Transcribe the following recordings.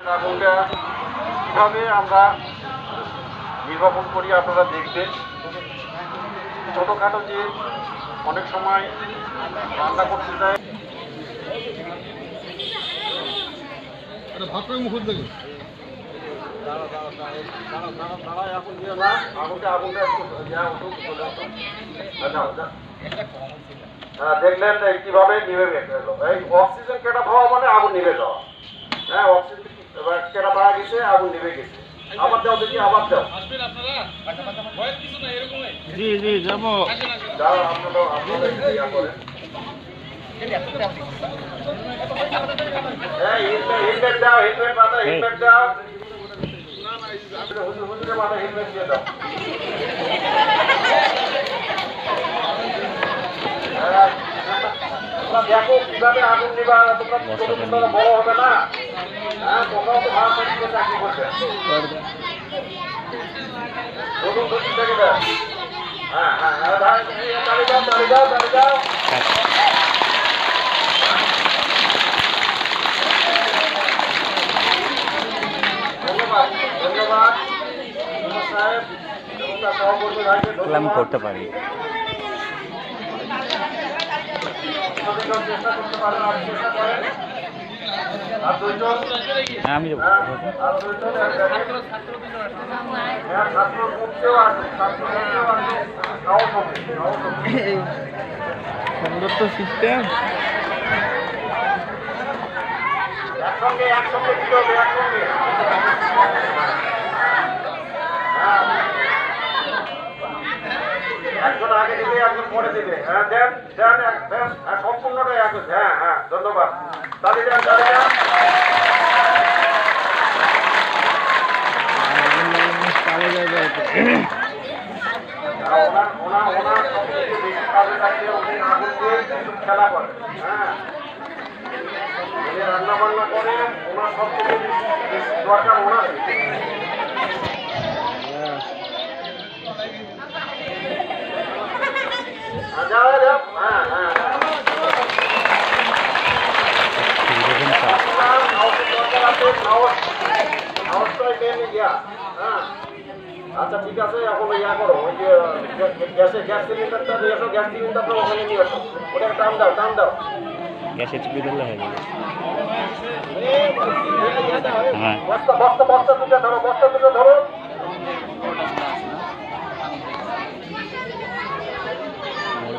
আগুনটা কীভাবে আমরা নির্বাপন করি আপনারা দেখবেন ছোটোখাটো যে অনেক সময় রান্না করতে যায়। আচ্ছা আচ্ছা। হ্যাঁ দেখলেন কীভাবে নিভে গেল এই অক্সিজেন কেটা হওয়া মানে আগুন নিভে যাওয়া। হ্যাঁ অক্সিজেন এবার কেটা পাওয়া গেছে আগুন নিভে গেছে। আবার দাও দেখি আবার দাও। জি জি যাব। যাও আপনারা আপনারা ইয়া করেন। হ্যাঁ হেলমেট দাও হেলমেট মাথা হেলমেট দাও। মাথা হেলমেট দিয়ে দাও। হ্যাঁ, দেখো কীভাবে আগুন নিবা তোমরা বড় হবে না। আমি করতে পারি। চেষ্টা করতে পারেন চেষ্টা করেন আমি যাব। হ্যাঁ, সাহস হবে সুন্দর তো সিস্টেম একসঙ্গে। একসঙ্গে দিতে হবে একসঙ্গে হ্যাঁ। একজন আগে দিবে, একজন পরে দিবে। হ্যাঁ দেন দেন দেন। হ্যাঁ সম্পূর্ণটাই একজন। হ্যাঁ হ্যাঁ ধন্যবাদ। তালি দেন তালি দেন খেলা করেন হ্যাঁ রান্না বান্না করে ওনার সবথেকে বেশি বেশি দরকার ওনার হ্যাঁ, যাও যাও হ্যাঁ হ্যাঁ হ্যাঁ আপনার সাহসের দরকার আছে, সাহস সাহসটাই মেন ইয়া হ্যাঁ আচ্ছা ঠিক আছে এখন ইয়া করো ওই যে গ্যাসে গ্যাস সিলিন্ডারটা নিয়ে গ্যাস সিলিন্ডারটা ওখানে নিয়ে ওটাকে টান দাও টান দাও গ্যাসে চিপে দিলে হয়ে যাবে। হ্যাঁ। বস্তা বস্তা বস্তা দুটো ধরো বস্তা দুটো ধরো।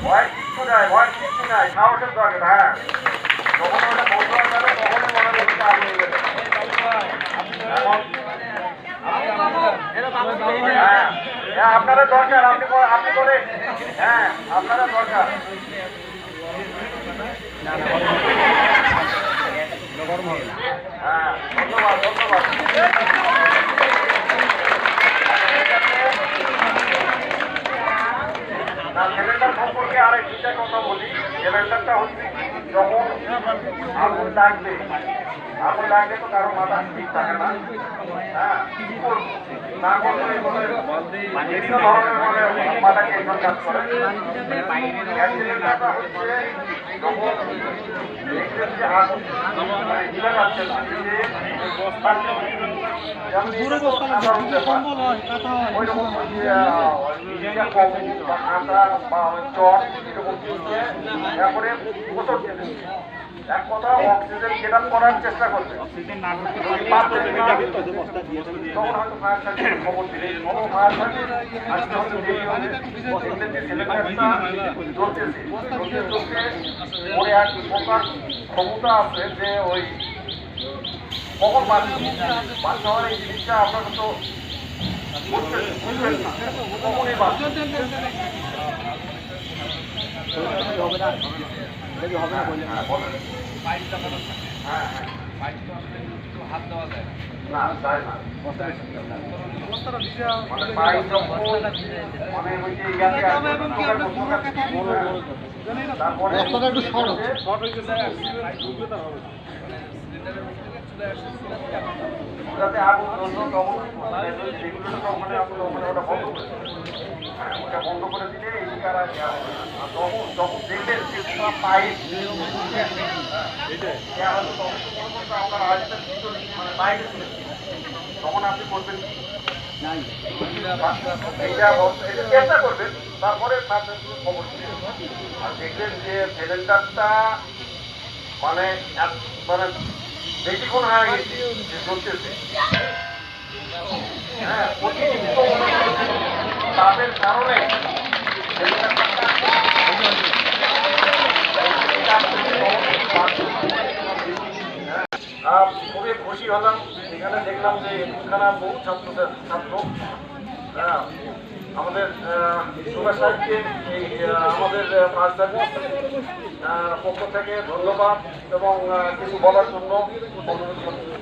ভয় কিচ্ছু নাই ভয় কিচ্ছু নাই সাহসের দরকার হ্যাঁ যখন ওটা বন্ধ হয়ে যাবে তখনই মনে করতে আগুন নিবে এখন হ্যাঁ হ্যাঁ আপনারা দরকার, আপনি আপনি করে হ্যাঁ আপনারা দরকার। হ্যাঁ ধন্যবাদ ধন্যবাদ। সিলিন্ডার সম্পর্কে একটা কথা বলি। হচ্ছে যখন আগুন লাগবে আগুন লাগলে তো কারও মাথা ঠিক থাকে না হ্যাঁ না করলে বিভিন্ন ধরনের মানে মাথা টেনশন কাজ করে গ্যাস সিলিন্ডারটা হচ্ছে যখন দেখবেন যে আগুন নিভে যাচ্ছে না, যে যেমন এই রকম সাধারণ ব্যাপার। ওই রকম ওই যে, আহ, নিজের কবু বা কাঁটা বা চট এরকম দিয়ে তারপরে। এক কথা অক্সিজেন গেট আপ করার চেষ্টা করবে যদি না, তখন হয়তো ফায়ার সার্ভিসে খবর দিলে কোনো ফায়ার সার্ভিস আসতে হয়তো দেরি হবে দেখলেন সিলিন্ডারটা জ্বলতেছে জ্বলতে জ্বলতে ওর এক প্রকার ক্ষমতা আছে যে ওই কখন বাঁচবে বাঁচতে হওয়ার এই জিনিসটা আপনারা তো বুঝবেন বুঝবেন না বাঁচবে হ্যাঁ, থাকে। হ্যাঁ, হ্যাঁ। না, যায় না। মানে পাইপ যখন মানে ওই যে বড় আসবে, চোখের মধ্যে তারপরে একটু যাতে আগুন জ্বললো তখন রেগুলেটর ওখানে আসলে ওখানে ওটা বন্ধ করে ওটা বন্ধ করে দিলে শিকার আর। আর তখন যখন দেখবেন যে পুরো পাইপ মনে আপনার মানে বাইরে তখন আপনি করবেন চেষ্টা করবেন তারপরে খবর। আর দেখবেন যে সিলিন্ডারটা মানে এক- মানে বেশিক্ষণ হয়ে গেছে যে চলতেছে হ্যাঁ তাপের কারণে আহ, খুবই খুশি হলাম। এখানে দেখলাম যে এখানে বহু ছাত্র ছাত্র। হ্যাঁ, আমাদের সুভাষ সাহেবকে এই আমাদের ফার্স্ট সার্ভিস পক্ষ থেকে ধন্যবাদ এবং কিছু বলার জন্য অনুরোধ